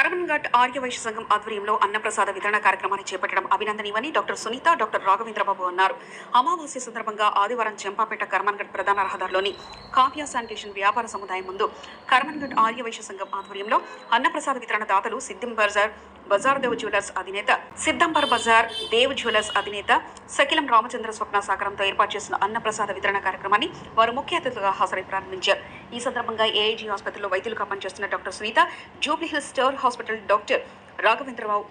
కరమన్ఘట్ ఆర్యవైశ్య సంఘం ఆధ్వర్యంలో అన్నప్రసాద వితరణ కార్యక్రమాన్ని చేపట్టడం అభినందనీయమని డాక్టర్ సునీత డాక్టర్ రాఘవేంద్రబాబు అన్నారు. అమావాస్య సందర్భంగా ఆదివారం చెంపాపేట కర్మన్ఘట్ ప్రధాన రహదారిలోని కావ్య శానిటేషన్ వ్యాపార సముదాయం ముందు కర్మన్ఘట్ ఆర్యవైశ్య సంఘం ఆధ్వర్యంలో అన్నప్రసాద వితరణ దాతలు సిద్దిం బర్జర్ బజార్ దేవ్ జ్యువెలర్స్ అధినేత సిద్దంబర్ బజార్ దేవ్ జ్యువెలర్స్ అధినేత సకిలం రామచంద్ర స్వప్న సాగరంతో ఏర్పాటు చేసిన అన్నప్రసాద వితరణ కార్యక్రమాన్ని వారు ముఖ్య అతిథులుగా హాజరై ప్రారంభించారు. ఈ సందర్భంగా ఏఐజీ ఆసుపత్రిలో వైద్యులుగా పనిచేస్తున్న doctor Sunitha Jubilee Hill star hospital doctor Raghavendra Rao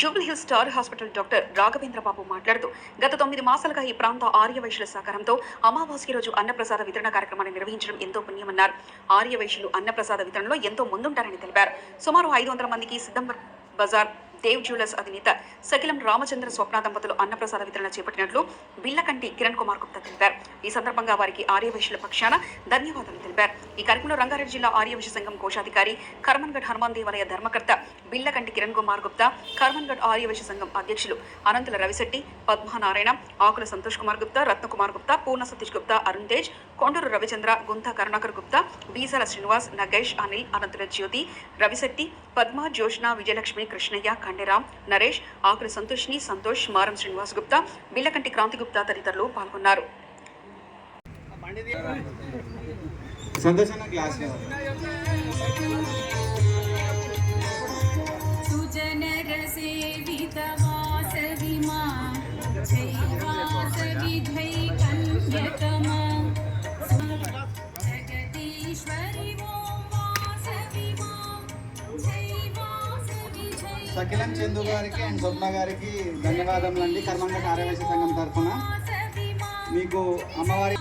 Jubilee star hospital doctor Raghavendra Babu మాట్లాడుతూ గత తొమ్మిది మాసాలుగా ఈ ప్రాంత ఆర్యవైశ్యుల సహకారంతో అమావాస్య రోజు అన్నప్రసాద వితరణ కార్యక్రమాన్ని నిర్వహించడం ఎంతో పుణ్యమన్నారు. ఆర్యవైశ్యులు అన్నప్రసాద వితరణలో ఎంతో ముందుంటారని తెలిపారు. సుమారు ఐదు వందల మందికి సిద్ధంబర్ బజార్ దేవ్ జ్యువెలర్స్ అధినేత సకిలం రామచంద్ర స్వప్న దంపతులు అన్నప్రసాద వితరణ చేపట్టినట్లు బిల్లకంటి కిరణ్ కుమార్ గుప్తా తెలిపారు. ఈ సందర్భంగా వారికి ఆర్యవైశ్యుల పక్షాన ధన్యవాదాలు తెలిపారు. ఈ కార్యక్రమంలో రంగారెడ్డి జిల్లా ఆర్యవైశ్య సంఘం కోశాధికారి కర్మన్గఢ్ హనుమాన్ దేవాలయ ధర్మకర్త బిల్లకంటి కిరణ్ కుమార్ గుప్తా కర్మన్గఢ్ ఆర్యవైశ్య సంఘం అధ్యక్షులు అనంతుల రవిశెట్టి పద్మనారాయణ ఆకుల సంతోష్ కుమార్ గుప్తా రత్నకుమార్ గుప్తా పూర్ణ సతీష్ గుప్తా అరుణ్ తేజ్ కొండూరు రవిచంద్ర గుంత కరుణాకర్ గుప్తా బీసాల శ్రీనివాస్ నగేష్ అనిల్ అనంతుల జ్యోతి రవిశెట్టి పద్మ జోష్న విజయలక్ష్మి కృష్ణయ్య ఖండేరామ్ నరేష్ ఆకుల సంతోష్ని సంతోష్ మారం శ్రీనివాస్ గుప్తా బిల్లకంటి క్రాంతి గుప్తా తదితరులు పాల్గొన్నారు. సంతోషంగా క్లాస్ అఖిలం చందు గారికి అండ్ స్వప్న గారికి ధన్యవాదములు అండి. కర్మంగ కార్యవేశ సంఘం తరఫున మీకు అమ్మవారి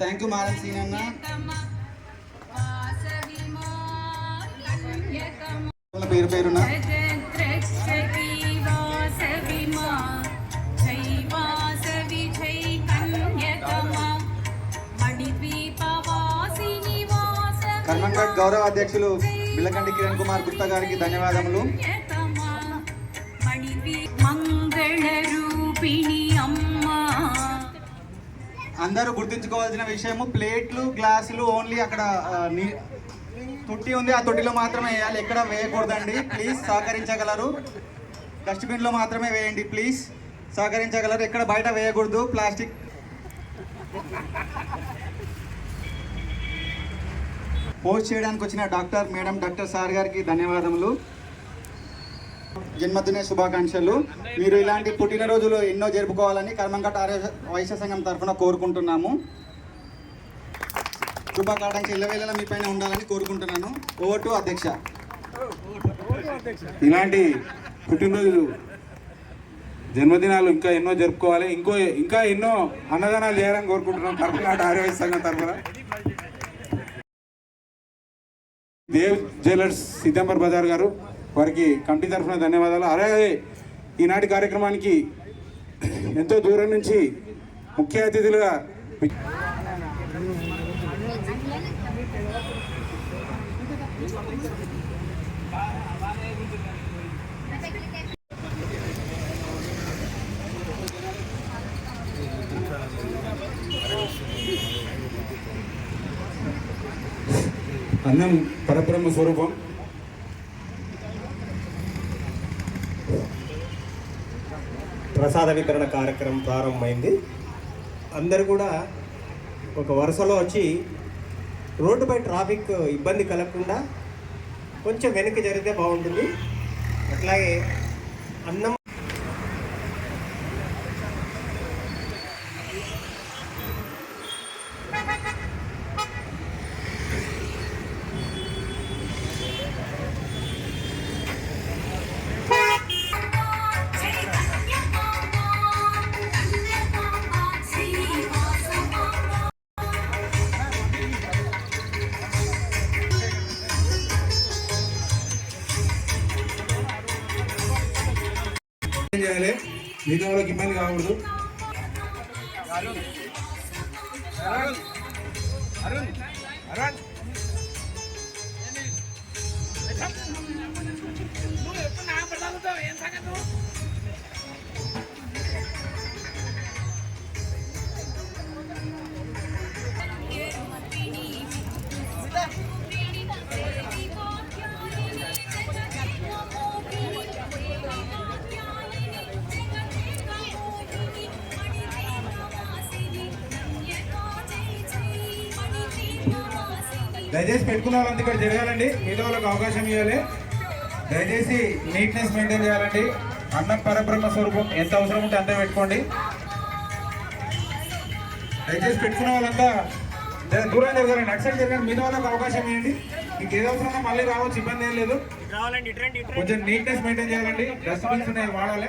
థ్యాంక్ యూ మారం అన్న పేరు పేరున. కర్మంగఢ్ గౌరవ అధ్యక్షులు బిల్లకండి కిరణ్ కుమార్ గుప్తా గారికి ధన్యవాదములు. అందరూ గుర్తుంచుకోవాల్సిన విషయము ప్లేట్లు గ్లాసులు ఓన్లీ అక్కడ నీ- తొట్టి ఉంది ఆ తొట్టిలో మాత్రమే వేయాలి. ఎక్కడ వేయకూడదండి. ప్లీజ్ సహకరించగలరు. డస్ట్బిన్లో మాత్రమే వేయండి ప్లీజ్ సహకరించగలరు. ఎక్కడ బయట వేయకూడదు ప్లాస్టిక్. పోస్ట్ చేయడానికి వచ్చిన డాక్టర్ మేడం డాక్టర్ సార్ గారికి ధన్యవాదములు. జన్మదిన శుభాకాంక్షలు. మీరు ఇలాంటి పుట్టినరోజులు ఎన్నో జరుపుకోవాలని కర్మంకట్ ఆర్య వైశ్య సంఘం తరఫున కోరుకుంటున్నాము. శుభాకాంక్ష ఇళ్ళవేళలా మీ పైన ఉండాలని కోరుకుంటున్నాను. ఓటు అధ్యక్ష. ఇలాంటి పుట్టినరోజులు జన్మదినాలు ఇంకా ఎన్నో జరుపుకోవాలి. ఇంకో ఇంకా ఎన్నో అన్నదానాలు చేయాలని కోరుకుంటున్నాం కర్ణాటక ఆరోగ్య సంఘం తరఫున. దేవ్ జ్యువెలర్స్ సిద్దంబర్ బజార్ గారు వారికి కమిటీ తరఫున ధన్యవాదాలు. అలాగే ఈనాటి కార్యక్రమానికి ఎంతో దూరం నుంచి ముఖ్య అతిథులుగా అన్నం పరబ్రహ్మ స్వరూపం. ప్రసాద వితరణ కార్యక్రమం ప్రారంభమైంది. అందరు కూడా ఒక వరుసలో వచ్చి రోడ్డుపై ట్రాఫిక్ ఇబ్బంది కలగకుండా కొంచెం వెనక్కి జరిగితే బాగుంటుంది. అట్లాగే అన్నం చేయాలి మిగతా వాళ్ళకి ఇబ్బంది కాకూడదు Yeah. దయచేసి పెట్టుకున్న వాళ్ళంతా ఇక్కడ జరగాలండి. మిగతా వాళ్ళకి అవకాశం ఇవ్వాలి. దయచేసి నీట్నెస్ మెయింటైన్ చేయాలండి. అన్నం పరబ్రహ్మ స్వరూపం ఎంత అవసరం ఉంటే అంతే పెట్టుకోండి. దయచేసి పెట్టుకున్న వాళ్ళంతా దూరం జరగాలండి. అక్సెప్ట్ జరగండి మిగతా వాళ్ళకి అవకాశం ఇవ్వండి. మీకు ఏదో అవసరం మళ్ళీ రావచ్చు. ఇబ్బంది ఏం లేదు. కొంచెం నీట్నెస్ మెయింటైన్ చేయాలండి. డస్ట్బిన్స్ ఉన్నాయి వాడాలి.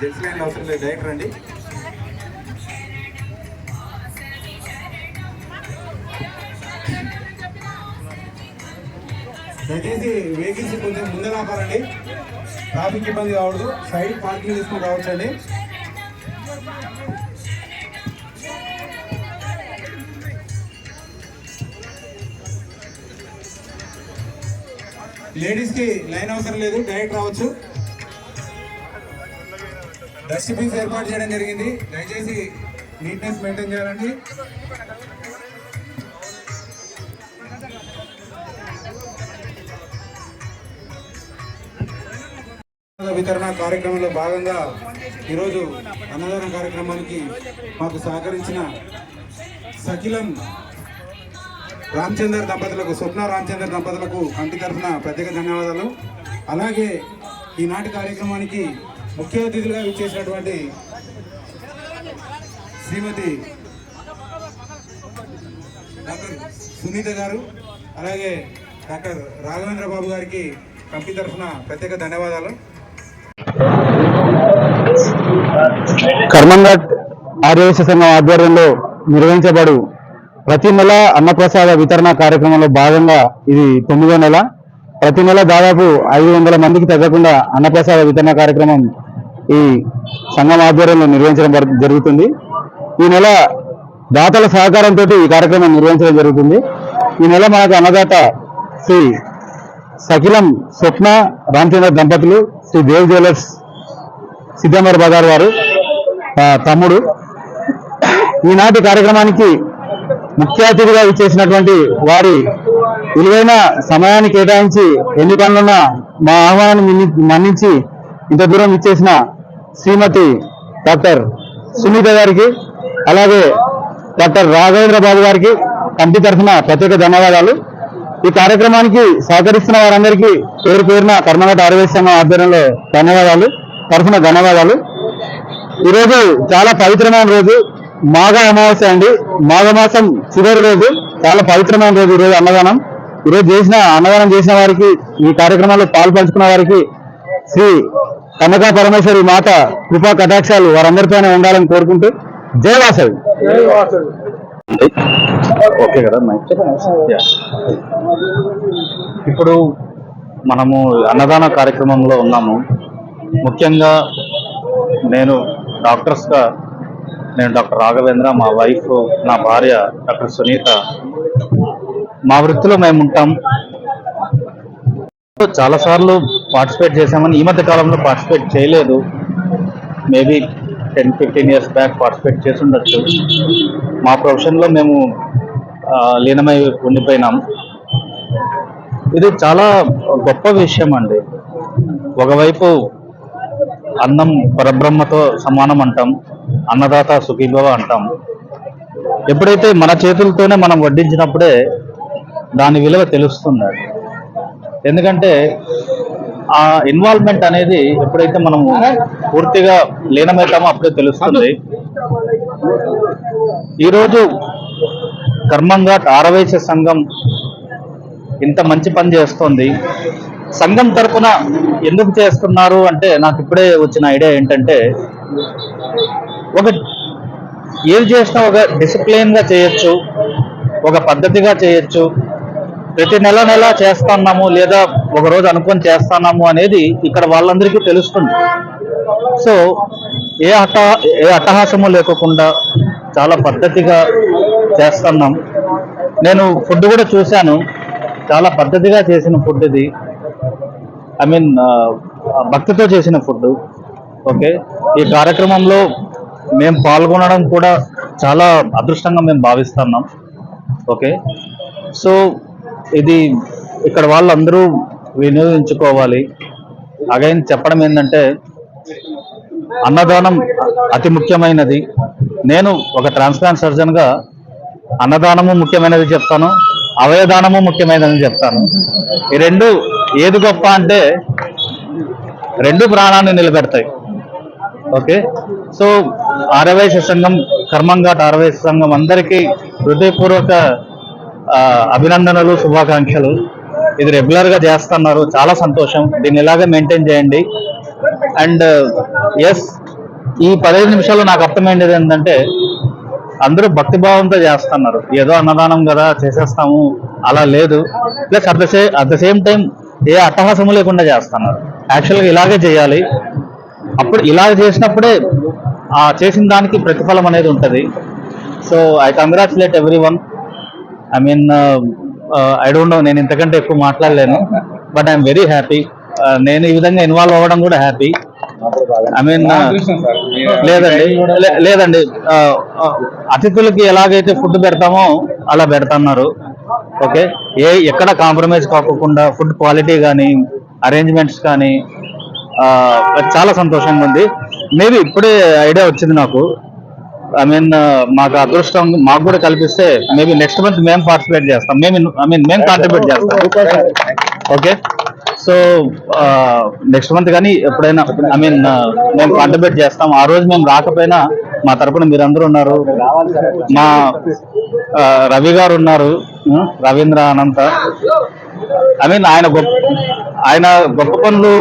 జెంట్స్ లైన్ అవసరం లేదు డైరెక్ట్ రండి దయచేసి వెహికల్స్ కొంచెం ముందే ఆపాలండి. ట్రాఫిక్ ఇబ్బంది కావద్దు సైడ్ పార్కింగ్ తీసుకుని రావచ్చండి. లేడీస్కి లైన్ అవసరం లేదు. డైరెక్ట్ రావచ్చు. డస్ట్బిన్స్ ఏర్పాటు చేయడం జరిగింది. దయచేసి నీట్నెస్ మెయింటైన్ చేయాలండి. వితరణ కార్యక్రమంలో భాగంగా ఈరోజు అన్నదాన కార్యక్రమానికి మాకు సహకరించిన సకిలం రామచందర్ దంపతులకు స్వప్న రామచందర్ దంపతులకు కంటి తరఫున ప్రత్యేక ధన్యవాదాలు. అలాగే ఈనాటి కార్యక్రమానికి ముఖ్య అతిథులుగా విచ్చేసినటువంటి శ్రీమతి డాక్టర్ సునీత గారు అలాగే డాక్టర్ రాఘవేంద్ర బాబు గారికి కంపెనీ తరఫున ప్రత్యేక ధన్యవాదాలు. కర్మంఘట్ ఆర్యవేశ సంఘం ఆధ్వర్యంలో నిర్వహించబడు ప్రతి నెల అన్నప్రసాద వితరణ కార్యక్రమంలో భాగంగా ఇది తొమ్మిదో నెల. ప్రతి నెల దాదాపు ఐదు వందల మందికి తగ్గకుండా అన్నప్రసాద వితరణ కార్యక్రమం ఈ సంఘం ఆధ్వర్యంలో నిర్వహించడం జరుగుతుంది. ఈ నెల దాతల సహకారంతో ఈ కార్యక్రమం నిర్వహించడం జరుగుతుంది. ఈ నెల మనకు అన్నదాత శ్రీ సకిలం స్వప్న రామచంద్ర దంపతులు శ్రీ దేవ్ జ్యువెలర్స్ సిద్ధంబర్ బజార్ వారు తమ్ముడు. ఈనాటి కార్యక్రమానికి ముఖ్య అతిథిగా ఇచ్చేసినటువంటి వారి విలువైన సమయాన్ని కేటాయించి ఎన్ని మా ఆహ్వానాన్ని మన్నించి ఇంత దూరం ఇచ్చేసిన శ్రీమతి డాక్టర్ సునీత గారికి అలాగే డాక్టర్ రాఘవేంద్ర బాబు గారికి కంటి తరఫున ప్రత్యేక ధన్యవాదాలు. ఈ కార్యక్రమానికి సహకరిస్తున్న వారందరికీ పేరు పేరున కర్మగట ఆరోగ్య సంఘం ఆధ్వర్యంలో ధన్యవాదాలు తరఫున ధన్యవాదాలు. ఈరోజు చాలా పవిత్రమైన రోజు మాఘ అమావాస్య అండి. మాఘమాసం చివరి రోజు చాలా పవిత్రమైన రోజు ఈరోజు అన్నదానం. ఈరోజు చేసిన అన్నదానం చేసిన వారికి ఈ కార్యక్రమంలో పాల్పంచుకున్న వారికి శ్రీ కనకా పరమేశ్వరి మాత కృపా కటాక్షాలు వారందరిపైన ఉండాలని కోరుకుంటూ జై వాసవి. ఓకే కదా మైక్ యా. ఇప్పుడు మనము అన్నదాన కార్యక్రమంలో ఉన్నాము. ముఖ్యంగా నేను డాక్టర్స్గా నేను డాక్టర్ రాఘవేంద్ర మా వైఫ్ నా భార్య డాక్టర్ సునీత మా వృత్తిలో మేము ఉంటాం చాలాసార్లు పార్టిసిపేట్ చేశామని ఈ మధ్య కాలంలో పార్టిసిపేట్ చేయలేదు. Maybe ten fifteen years back participate చేసి ఉండొచ్చు మా ప్రొఫెషన్లో మేము లీనమై ఉండిపోయినాం. ఇది చాలా గొప్ప విషయం అండి. ఒకవైపు అన్నం పరబ్రహ్మతో సమానం అంటాం అన్నదాత సుఖీభవ అంటాం. ఎప్పుడైతే మన చేతులతోనే మనం వడ్డించినప్పుడే దాని విలువ తెలుస్తుంది ఎందుకంటే ఆ ఇన్వాల్వ్మెంట్ అనేది ఎప్పుడైతే మనము పూర్తిగా లీనమవుతామో అప్పుడే తెలుస్తుంది. ఈరోజు కర్మంగా ఆరవేశ సంఘం ఇంత మంచి పని చేస్తుంది. సంఘం తరపున ఎందుకు చేస్తున్నారు అంటే నాకు ఇప్పుడే వచ్చిన ఐడియా ఏంటంటే ఒక ఏది చేసినా ఒక డిసిప్లిన్గా చేయొచ్చు ఒక పద్ధతిగా చేయొచ్చు ప్రతి నెల నెల చేస్తున్నాము లేదా ఒక రోజు అనుకొని చేస్తున్నాము అనేది ఇక్కడ వాళ్ళందరికీ తెలుస్తుంది. సో ఏ అట ఏ అట్టహాసము లేకోకుండా చాలా పద్ధతిగా చేస్తున్నాం. నేను ఫుడ్ కూడా చూశాను. చాలా పద్ధతిగా చేసిన ఫుడ్ ఇది. ఐ మీన్ భక్తితో చేసిన ఫుడ్. ఓకే? ఈ కార్యక్రమంలో మేము పాల్గొనడం కూడా చాలా అదృష్టంగా మేము భావిస్తున్నాం. ఓకే? సో ఇది ఇక్కడ వాళ్ళందరూ వినియోగించుకోవాలి. అగైన్ చెప్పడం ఏంటంటే అన్నదానం అతి ముఖ్యమైనది. నేను ఒక ట్రాన్స్ప్లాంట్ సర్జన్గా అన్నదానము ముఖ్యమైనది చెప్తాను అవయదానము ముఖ్యమైనది చెప్తాను. ఈ రెండు ఏది గొప్ప అంటే రెండు ప్రాణాన్ని నిలబెడతాయి. ఓకే? సో ఆరవేశ సంఘం కర్మంఘాట్ ఆరవేశ సంఘం అందరికీ హృదయపూర్వక అభినందనలు శుభాకాంక్షలు. ఇది రెగ్యులర్గా చేస్తున్నారు. చాలా సంతోషం. దీన్ని ఇలాగే మెయింటైన్ చేయండి. అండ్ ఎస్ ఈ పదహైదు నిమిషాలు నాకు అర్థమైంది ఏంటంటే అందరూ భక్తిభావంతో చేస్తున్నారు. ఏదో అన్నదానం కదా చేసేస్తాము. అలా లేదు. ప్లస్ అట్ ద సే అట్ ద సేమ్ టైం ఏ అట్టహాసము లేకుండా చేస్తున్నారు. యాక్చువల్గా ఇలాగే చేయాలి. అప్పుడు ఇలాగ చేసినప్పుడే ఆ చేసిన దానికి ప్రతిఫలం అనేది ఉంటుంది. So I congratulate everyone I mean I don't know నేను ఇంతకంటే ఎక్కువ మాట్లాడలేను బట్ ఐఎమ్ వెరీ హ్యాపీ నేను ఈ విధంగా ఇన్వాల్వ్ అవ్వడం కూడా హ్యాపీ ఐ మీన్ లేదండి లేదండి. ఆ, ఆ, అతిథులకి ఎలాగైతే ఫుడ్ పెడతామో అలా పెడుతున్నారు. ఓకే ఏ ఎక్కడ కాంప్రమైజ్ కాకుండా ఫుడ్ క్వాలిటీ కానీ అరేంజ్మెంట్స్ కానీ చాలా సంతోషంగా ఉంది. మేబీ ఇప్పుడే ఐడియా వచ్చింది నాకు. ఐ మీన్ uh, మాకు అదృష్టం మాకు కూడా కల్పిస్తే మేబీ నెక్స్ట్ మంత్ మేము పార్టిసిపేట్ చేస్తాం. మేము ఐ మీన్ మేము కాంట్రిబ్యూట్ చేస్తాం. ఓకే సో నెక్స్ట్ మంత్ కానీ ఎప్పుడైనా ఐ మీన్ మేము కాంట్రిబ్యూట్ చేస్తాం. ఆ రోజు మేము రాకపోయినా మా తరపున మీరందరూ ఉన్నారు. మా uh, రవి గారు ఉన్నారు. Hmm? Ravindra Anantha. I mean ఆయన గొప్ప ఆయన గొప్ప పనులు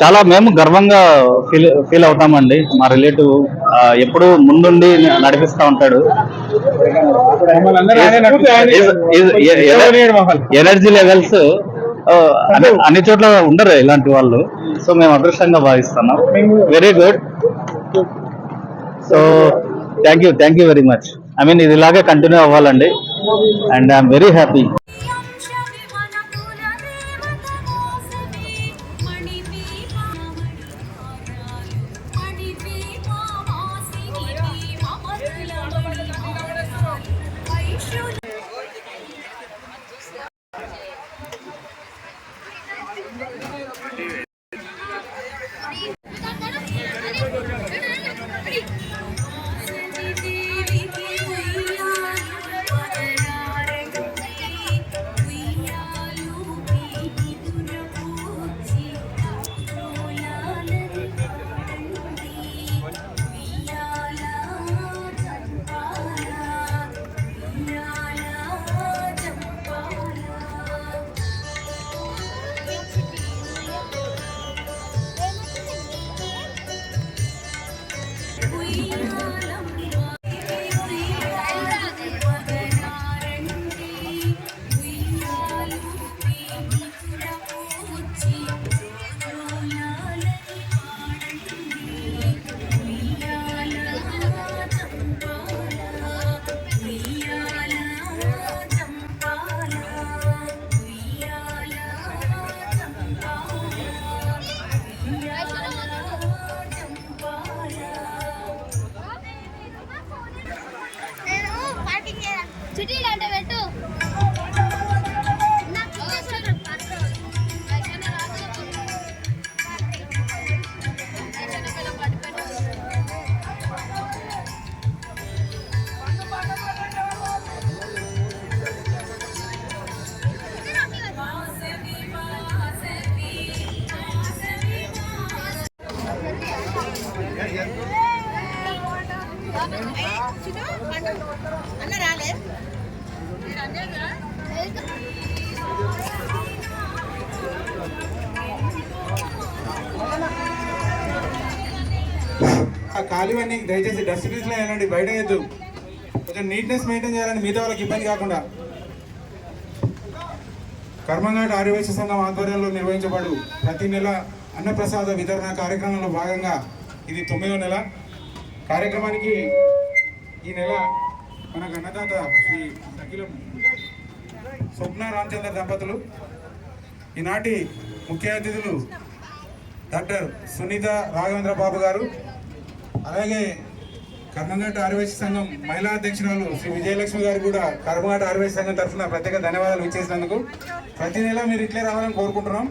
చాలా మేము గర్వంగా ఫీల్ ఫీల్ అవుతామండి. మా రిలేటివ్ ఎప్పుడు ముందుండి నడిపిస్తా ఉంటాడు. ఎనర్జీ లెవెల్స్ అన్ని చోట్ల ఉండరు ఇలాంటి వాళ్ళు. సో మేము అదృష్టంగా భావిస్తున్నాం. Very good so thank you thank you very much I mean ఇది ఇలాగే కంటిన్యూ అవ్వాలండి. అండ్ ఐఎమ్ వెరీ హ్యాపీ ఆ ఖాళీవన్నీ దయచేసి డస్ట్బిన్స్లో వేయాలండి బయట వేయద్దు. కొంచెం నీట్నెస్ మెయింటైన్ చేయాలండి మిగతా వాళ్ళకి ఇబ్బంది కాకుండా. కర్మఘాట్ ఆర్యవైశ్య సంఘం ఆధ్వర్యంలో నిర్వహించబడు ప్రతి నెల అన్నప్రసాద వితరణ కార్యక్రమంలో భాగంగా ఇది తొమ్మిదో నెల. కార్యక్రమానికి ఈ నెల మన అన్నదాత శ్రీ అఖిలం స్వప్న రామచంద్ర దంపతులు ఈనాటి ముఖ్య అతిథులు డాక్టర్ సునీత రాఘవేంద్ర బాబు గారు అలాగే కర్మంఘాట్ ఆర్యవైశ్య సంఘం మహిళా అధ్యక్షురాలు శ్రీ విజయలక్ష్మి గారు కూడా కర్మంఘాట్ ఆర్యవైశ్య సంఘం తరఫున ప్రత్యేక ధన్యవాదాలు ఇచ్చేసినందుకు ప్రతి నెల మీరు ఇట్లే రావాలని కోరుకుంటున్నాం.